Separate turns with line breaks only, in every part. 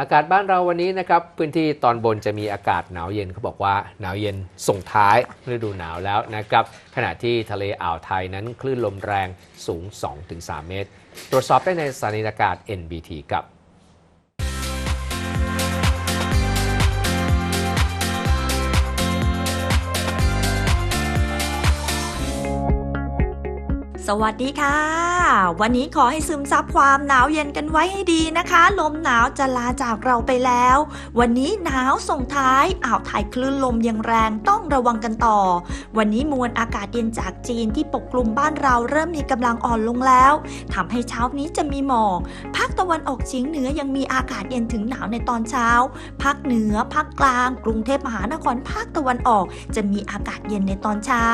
อากาศบ้านเราวันนี้นะครับพื้นที่ตอนบนจะมีอากาศหนาวเย็นเขาบอกว่าหนาวเย็นส่งท้ายฤดูหนาวแล้วนะครับขณะที่ทะเลอ่าวไทยนั้นคลื่นลมแรงสูง 2-3 เมตร ตรวจสอบได้ในสถานีอากาศ NBT ครับ
สวัสดีค่ะ วันนี้ขอให้ซึมซับความหนาวเย็นกันไว้ให้ดีนะคะ ลมหนาวจะลาจากเราไปแล้ว วันนี้หนาวส่งท้ายอ่าวไทยคลื่นลมยังแรงต้องระวังกันต่อ วันนี้มวลอากาศเย็นจากจีนที่ปกคลุมบ้านเราเริ่มมีกำลังอ่อนลงแล้วทำให้เช้านี้จะมีหมอกภาคตะวันออกเฉียงเหนือยังมีอากาศเย็นถึงหนาวในตอนเช้าภาคเหนือภาคกลาง กรุงเทพมหานครภาคตะวันออก จะมีอากาศเย็นในตอนเช้า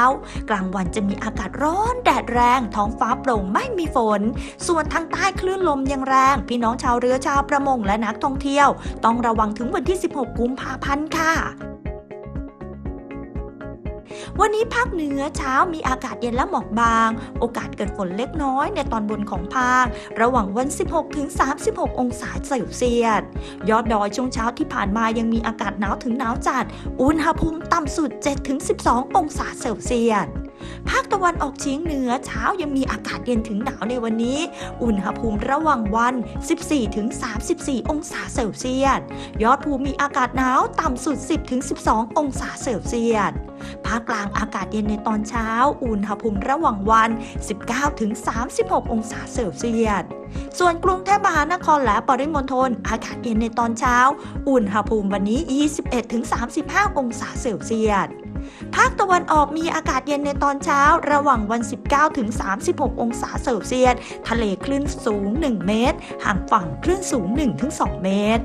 กลางวันจะมีอากาศร้อนแดดแรงท้องฟ้าโปร่งไม่มีฝน ส่วนทางใต้คลื่นลมยังแรง พี่น้องชาวเรือชาวประมงและนักท่องเที่ยว ต้องระวังถึงวันที่ 16 กุมภาพันธ์ค่ะวันนี้ภาคเหนือเช้ามีอากาศเย็นและหมอกบาง โอกาสเกิดฝนเล็กน้อยในตอนบนของภาค ระหว่างวัน 16 ถึง 36 องศาเซลเซียส ยอดดอยช่วงเช้าที่ผ่านมายังมีอากาศหนาวถึงหนาวจัด อุณหภูมิต่ำสุด7-12 องศาเซลเซียส ภาคตะวันออกเฉียงเหนือเช้ายังมีอากาศเย็นถึงหนาวในวันนี้ อุณหภูมิระหว่างวัน 14-34 องศาเซลเซียส ยอดภูมิมีอากาศหนาวต่ำสุด 10-12 องศาเซลเซียส ภาคกลางอากาศเย็นในตอนเช้า อุณหภูมิระหว่างวัน 19-36 องศาเซลเซียสส่วนกรุงเทพมหานครและปริมณฑลอากาศเย็นในตอนเช้า อุณหภูมิวันนี้ 21-35 องศาเซลเซียส ภาคตะวันออกมีอากาศเย็นในตอนเช้า ระหว่างวัน 19 ถึง 36 องศาเซลเซียส ทะเลคลื่นสูง 1 เมตร ห่างฝั่งคลื่นสูง 1-2 เมตร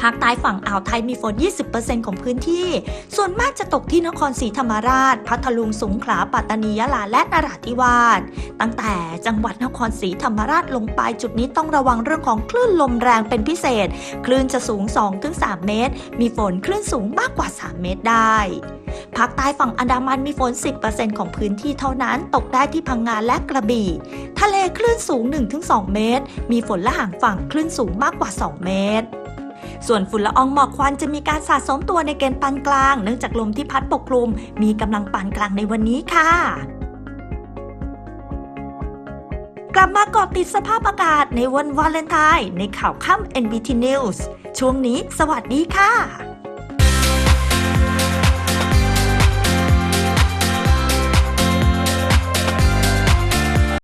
ภาคใต้ฝั่งอ่าวไทยมีฝน 20%ของพื้นที่ ส่วนมากจะตกที่นครศรีธรรมราช พัทลุง สงขลา ปัตตานี ยะลา และนราธิวาส ตั้งแต่จังหวัดนครศรีธรรมราชลงไปจุดนี้ต้องระวังเรื่องของคลื่นลมแรงเป็นพิเศษ คลื่นจะสูง 2-3 เมตร มีฝนคลื่นสูงมากกว่า 3 เมตรได้ ภาคใต้ฝั่งอันดามันมีฝน 10%ของพื้นที่เท่านั้นตกได้ที่พังงานและกระบี่ ทะเลคลื่นสูง 1-2 เมตร มีฝนละห่างฝั่งคลื่นสูงมากกว่า 2 เมตรส่วนฝุ่นละอองหมอกควันจะมีการสะสมตัวในเกณฑ์ปานกลาง เนื่องจากลมที่พัดปกคลุม มีกำลังปานกลางในวันนี้ค่ะ กลับมาเกาะติดสภาพอากาศในวันวาเลนไทน์ในข่าวค่ำ NBT News ช่วงนี้ สวัสดีค่ะ